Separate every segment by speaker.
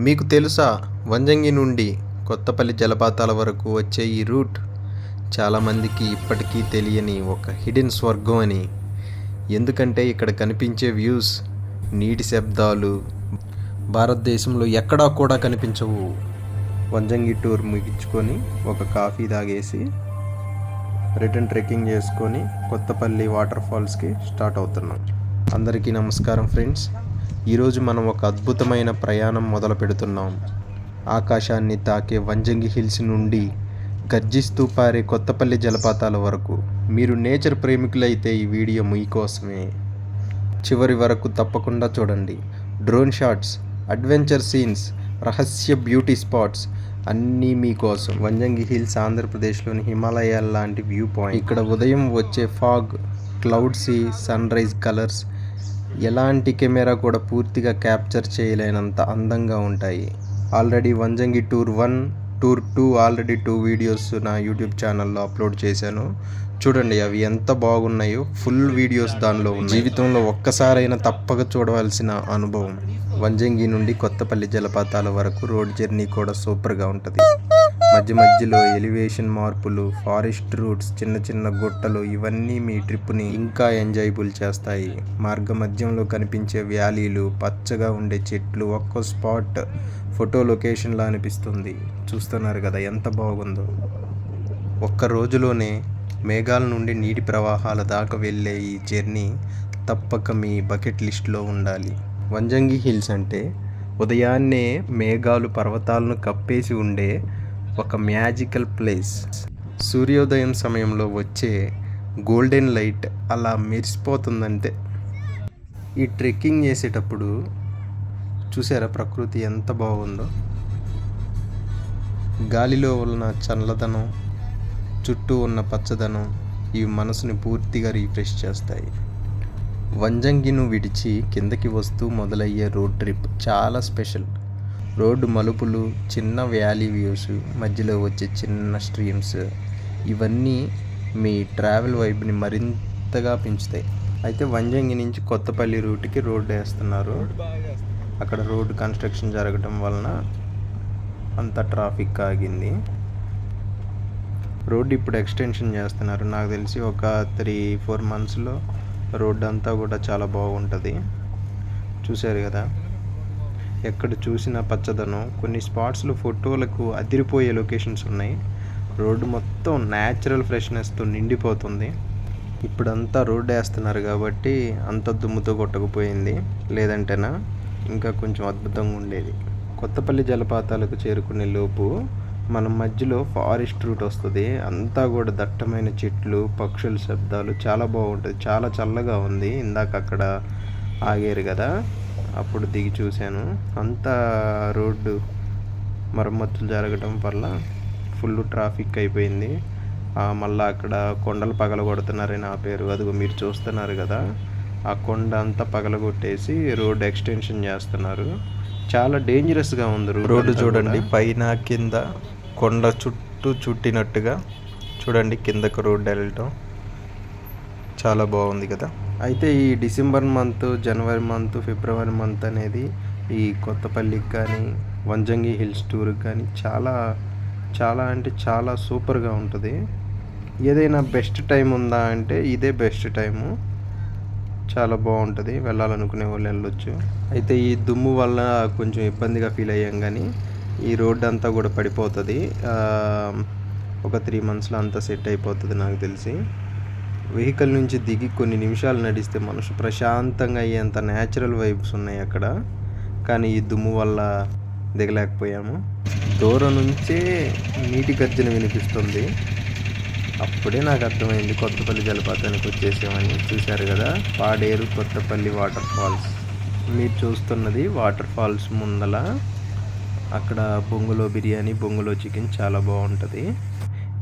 Speaker 1: మీకు తెలుసా వంజంగి నుండి కొత్తపల్లి జలపాతాల వరకు వచ్చే ఈ రూట్? చాలామందికి ఇప్పటికీ తెలియని ఒక హిడెన్ స్వర్గం అని. ఎందుకంటే ఇక్కడ కనిపించే వ్యూస్ నీటి శబ్దాలు భారతదేశంలో ఎక్కడా కూడా కనిపించవు. వంజంగి టూర్ ముగించుకొని ఒక కాఫీ తాగేసి రిటర్న్ ట్రెక్కింగ్ చేసుకొని కొత్తపల్లి వాటర్ ఫాల్స్కి స్టార్ట్ అవుతున్నాం. అందరికీ నమస్కారం ఫ్రెండ్స్. ఈరోజు మనం ఒక అద్భుతమైన ప్రయాణం మొదలు పెడుతున్నాం. ఆకాశాన్ని తాకే వంజంగి హిల్స్ నుండి గర్జిస్తూ పారే కొత్తపల్లి జలపాతాల వరకు. మీరు నేచర్ ప్రేమికులైతే ఈ వీడియో మీకోసమే. చివరి వరకు తప్పకుండా చూడండి. డ్రోన్ షాట్స్ అడ్వెంచర్ సీన్స్ రహస్య బ్యూటీ స్పాట్స్ అన్నీ మీకోసం. వంజంగి హిల్స్ ఆంధ్రప్రదేశ్లోని హిమాలయాల లాంటి వ్యూ పాయింట్. ఇక్కడ ఉదయం వచ్చే fog cloud sea sunrise colours ఎలాంటి కెమెరా కూడా పూర్తిగా క్యాప్చర్ చేయలేనంత అందంగా ఉంటాయి. Already Vanjangi tour one tour two already two videos నా యూట్యూబ్ ఛానల్లో అప్లోడ్ చేశాను. చూడండి అవి ఎంత బాగున్నాయో ఫుల్ వీడియోస్ దానిలో ఉన్నాయి. జీవితంలో ఒక్కసారైనా తప్పక చూడవలసిన అనుభవం. వంజంగి నుండి కొత్తపల్లి జలపాతాల వరకు రోడ్ జర్నీ కూడా సూపర్గా ఉంటుంది. మధ్య మధ్యలో ఎలివేషన్ మార్పులు ఫారెస్ట్ రూట్స్ చిన్న చిన్న గుట్టలు ఇవన్నీ మీ ట్రిప్ని ఇంకా ఎంజాయబుల్ చేస్తాయి. మార్గ మధ్యంలో కనిపించే వ్యాలీలు పచ్చగా ఉండే చెట్లు ఒక్కో స్పాట్ ఫోటో లొకేషన్లా అనిపిస్తుంది. చూస్తున్నారు కదా ఎంత బాగుందో. ఒక్క రోజులోనే మేఘాల నుండి నీటి ప్రవాహాల దాకా వెళ్ళే ఈ జర్నీ తప్పక మీ బకెట్ లిస్ట్లో ఉండాలి. వంజంగి హిల్స్ అంటే ఉదయాన్నే మేఘాలు పర్వతాలను కప్పేసి ఉండే ఒక మ్యాజికల్ ప్లేస్. సూర్యోదయం సమయంలో వచ్చే గోల్డెన్ లైట్ అలా మెరిసిపోతుందంటే. ఈ ట్రెక్కింగ్ చేసేటప్పుడు చూసారా ప్రకృతి ఎంత బాగుందో? గాలిలో ఉన్న చల్లదనం చుట్టూ ఉన్న పచ్చదనం ఇవి మనసుని పూర్తిగా రీఫ్రెష్ చేస్తాయి. వంజంగిను విడిచి కిందకి వస్తూ మొదలయ్యే రోడ్ ట్రిప్ చాలా స్పెషల్. రోడ్డు మలుపులు చిన్న వ్యాలీ వ్యూస్ మధ్యలో వచ్చే చిన్న స్ట్రీమ్స్ ఇవన్నీ మీ ట్రావెల్ వైబ్ని మరింతగా పెంచుతాయి. అయితే వంజంగి నుంచి కొత్తపల్లి రూట్కి రోడ్డు వేస్తున్నారు. అక్కడ రోడ్డు కన్స్ట్రక్షన్ జరగడం వలన అంత ట్రాఫిక్ ఆగింది. రోడ్డు ఇప్పుడు ఎక్స్టెన్షన్ చేస్తున్నారు. నాకు తెలిసి ఒక త్రీ ఫోర్ మంత్స్లో రోడ్డు అంతా కూడా చాలా బాగుంటుంది. చూశారు కదా? ఎక్కడ చూసినా పచ్చదనం. కొన్ని స్పాట్స్లో ఫోటోలకు అదిరిపోయే లొకేషన్స్ ఉన్నాయి. రోడ్డు మొత్తం న్యాచురల్ ఫ్రెష్నెస్తో నిండిపోతుంది. ఇప్పుడంతా రోడ్డు వేస్తున్నారు కాబట్టి అంత దుమ్ముతో కొట్టకపోయింది. లేదంటేనా? ఇంకా కొంచెం అద్భుతంగా ఉండేది. కొత్తపల్లి జలపాతాలకు చేరుకునే లోపు మన మధ్యలో ఫారెస్ట్ రూట్ వస్తుంది. అంతా కూడా దట్టమైన చెట్లు పక్షుల శబ్దాలు. చాలా బాగుంటుంది. చాలా చల్లగా ఉంది. ఇందాక అక్కడ ఆగారు కదా? అప్పుడు దిగి చూశాను. అంతా రోడ్డు మరమ్మతులు జరగడం వల్ల ఫుల్ ట్రాఫిక్ అయిపోయింది. మళ్ళీ అక్కడ కొండలు పగల కొడుతున్నారని ఆ పేరు. అదిగో మీరు చూస్తున్నారు కదా. ఆ కొండ అంతా పగలగొట్టేసి రోడ్ ఎక్స్టెన్షన్ చేస్తున్నారు. చాలా డేంజరస్గా ఉంది రోడ్డు చూడండి పైన కింద కొండ చుట్టూ చుట్టినట్టుగా చూడండి కిందకు రోడ్డు వెళ్ళటం. చాలా బాగుంది కదా. అయితే ఈ December month January month February month అనేది ఈ కొత్తపల్లికి కానీ వంజంగి హిల్స్ టూర్కి కానీ చాలా చాలా అంటే చాలా సూపర్గా ఉంటుంది. ఏదైనా బెస్ట్ టైం ఉందా అంటే ఇదే బెస్ట్ టైము. చాలా బాగుంటుంది వెళ్ళాలనుకునే వాళ్ళు వెళ్ళొచ్చు. అయితే ఈ దుమ్ము వల్ల కొంచెం ఇబ్బందిగా ఫీల్ అయ్యాం కానీ ఈ రోడ్ అంతా కూడా పడిపోతుంది. ఒక త్రీ మంత్స్లో అంతా సెట్ అయిపోతుంది నాకు తెలిసి. వెహికల్ నుంచి దిగి కొన్ని నిమిషాలు నడిస్తే మనసు ప్రశాంతంగా అయ్యేంత న్యాచురల్ వైబ్స్ ఉన్నాయి అక్కడ. కానీ ఈ దుమ్ము వల్ల దిగలేకపోయాము. దూరం నుంచే నీటి గర్జన వినిపిస్తుంది. అప్పుడే నాకు అర్థమైంది కొత్తపల్లి జలపాతానికి వచ్చేసామని. చూశారు కదా పాడేరు కొత్తపల్లి వాటర్ ఫాల్స్ మీరు చూస్తున్నది వాటర్ ఫాల్స్ ముందల. అక్కడ బొంగులో బిర్యానీ బొంగులో చికెన్ చాలా బాగుంటుంది.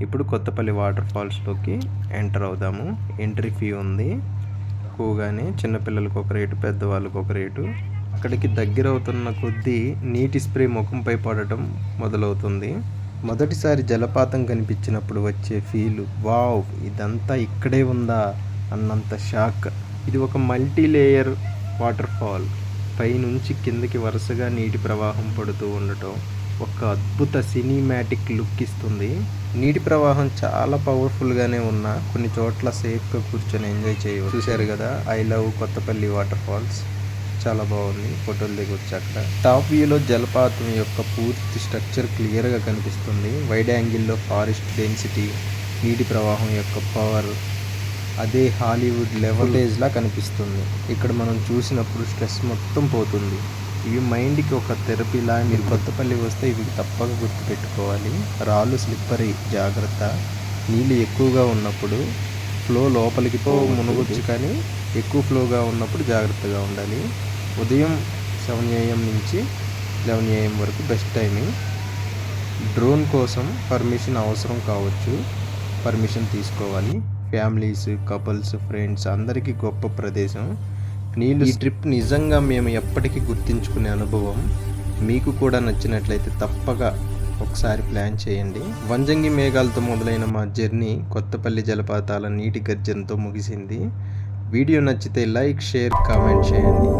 Speaker 1: ఇప్పుడు కొత్తపల్లి వాటర్ ఫాల్స్లోకి ఎంటర్ అవుదాము. ఎంట్రీ ఫీ ఉంది. ఎక్కువగానే చిన్నపిల్లలకు ఒక రేటు పెద్దవాళ్ళకు ఒక రేటు. అక్కడికి దగ్గర అవుతున్న కొద్దీ నీటి స్ప్రే ముఖంపై పడటం మొదలవుతుంది. మొదటిసారి జలపాతం కనిపించినప్పుడు వచ్చే ఫీల్ వావ్ ఇదంతా ఇక్కడే ఉందా? అన్నంత షాక్. ఇది ఒక మల్టీ లేయర్ వాటర్ ఫాల్. పైనుంచి కిందకి వరుసగా నీటి ప్రవాహం పడుతూ ఉండటం. ఒక అద్భుత సినిమాటిక్ లుక్ ఇస్తుంది. నీటి ప్రవాహం చాలా పవర్ఫుల్గానే ఉన్న కొన్ని చోట్ల సేఫ్గా కూర్చొని ఎంజాయ్ చేయవచ్చు. చూశారు కదా? I love Kothapalli water falls చాలా బాగుంది. ఫోటోలు దిగొచ్చు అక్కడ టాప్ వ్యూలో జలపాతం యొక్క పూర్తి స్ట్రక్చర్ క్లియర్గా కనిపిస్తుంది. వైడ్ యాంగిల్లో ఫారెస్ట్ డెన్సిటీ నీటి ప్రవాహం యొక్క పవర్ అదే హాలీవుడ్ లెవలేజ్లా కనిపిస్తుంది. ఇక్కడ మనం చూసినప్పుడు స్ట్రెస్ మొత్తం పోతుంది. ఇవి మైండ్కి ఒక థెరపీలా మీరు కొత్తపల్లి వస్తే ఇవి తప్పక గుర్తుపెట్టుకోవాలి. రాళ్ళు స్లిప్పరీ జాగ్రత్త. నీళ్ళు ఎక్కువగా ఉన్నప్పుడు ఫ్లో లోపలికి పో మునగొచ్చు కానీ ఎక్కువ ఫ్లోగా ఉన్నప్పుడు జాగ్రత్తగా ఉండాలి. ఉదయం సెవెన్ ఏఎం నుంచి లెవెన్ ఏఎం వరకు బెస్ట్ టైమింగ్. డ్రోన్ కోసం పర్మిషన్ అవసరం కావచ్చు. పర్మిషన్ తీసుకోవాలి. ఫ్యామిలీస్ కపుల్స్ ఫ్రెండ్స్ అందరికీ గొప్ప ప్రదేశం. నీళ్ళు ఈ ట్రిప్ నిజంగా మేము ఎప్పటికీ గుర్తించుకునే అనుభవం. మీకు కూడా నచ్చినట్లయితే తప్పక ఒకసారి ప్లాన్ చేయండి. వంజంగి మేఘాలతో మొదలైన మా జర్నీ కొత్తపల్లి జలపాతాల నీటి గర్జనతో ముగిసింది. వీడియో నచ్చితే లైక్ షేర్ కామెంట్ చేయండి.